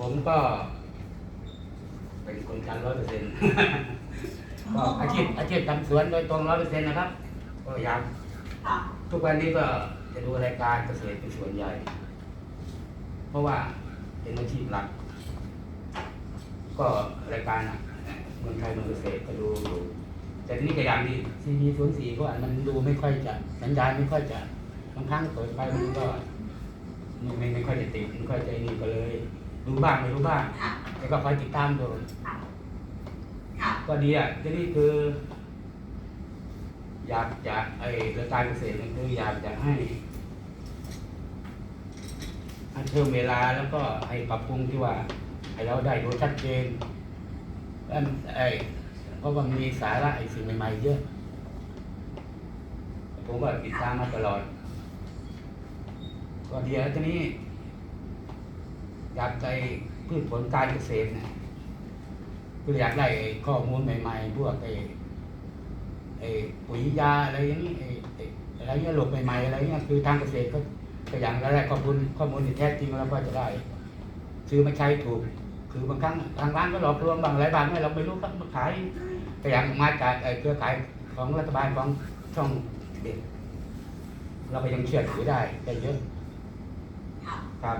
ผมก็ เป็นคนจันร้อยเปอร์เซ็นต์ก็อาชีพอาชีพทำสวนโดยตรงร้อยเปอร์เซ็นต์นะครับ ก็อยากค่ะทุกวันนี้ก็จะดูรายการเกษตรเป็นส่วนใหญ่ เพราะว่าเป็นอาชีพหลัก ก็รายการอะเมืองไทยเมืองเกษตรก็ดูอยู่แต่ทีนี่ก็อย่างดีซีดีศูนย์สี่ก็อันมันดูไม่ค่อยจะสัญญาณไม่ค่อยจะบางครั้งเปิดไปมันก็มันไม่ไม่ค่อยจะติดไม่ค่อยจะนี่ก็เลย ดูบ้างไม่รู้บ้างค่ะแต่ก็คอยติดตามดูค่ะ ค่ะ ก็ดีอะทีนี้คือ อยากจะไอ้รายการเกษตรเนี่ยคืออยากจะให้ให้เพิ่มเวลาแล้วก็ให้ปรับปรุงที่ว่า ให้เราได้ดูชัดเจนแล้วไอ้เพราะว่ามีสาระไอ้สิ่งใหม่ๆเยอะ ผมก็ติดตามมาตลอด ก็เดียวทีนี้ อยากได้พืชผลการเกษตรเนี่ยคืออยากได้ข้อมูลใหม่ ๆ พวกไอ้ไอ้ปุ๋ยยาอะไรอย่างนี้ไอ้อะไรเงี้ยโรคใหม่ๆอะไรเงี้ยคือทางเกษตรก็ก็อย่างแรกข้อมูลข้อมูลที่แท้จริงเราก็จะได้ ซื้อมาใช้ถูก คือบางครั้งทางร้านก็หลอกลวงบางหลายบางไม่เราไม่รู้ครับมาขายแต่อย่างมาจากเครือข่ายของรัฐบาลของช่องเด็กเราก็ยังเชื่อถือได้ได้เยอะครับ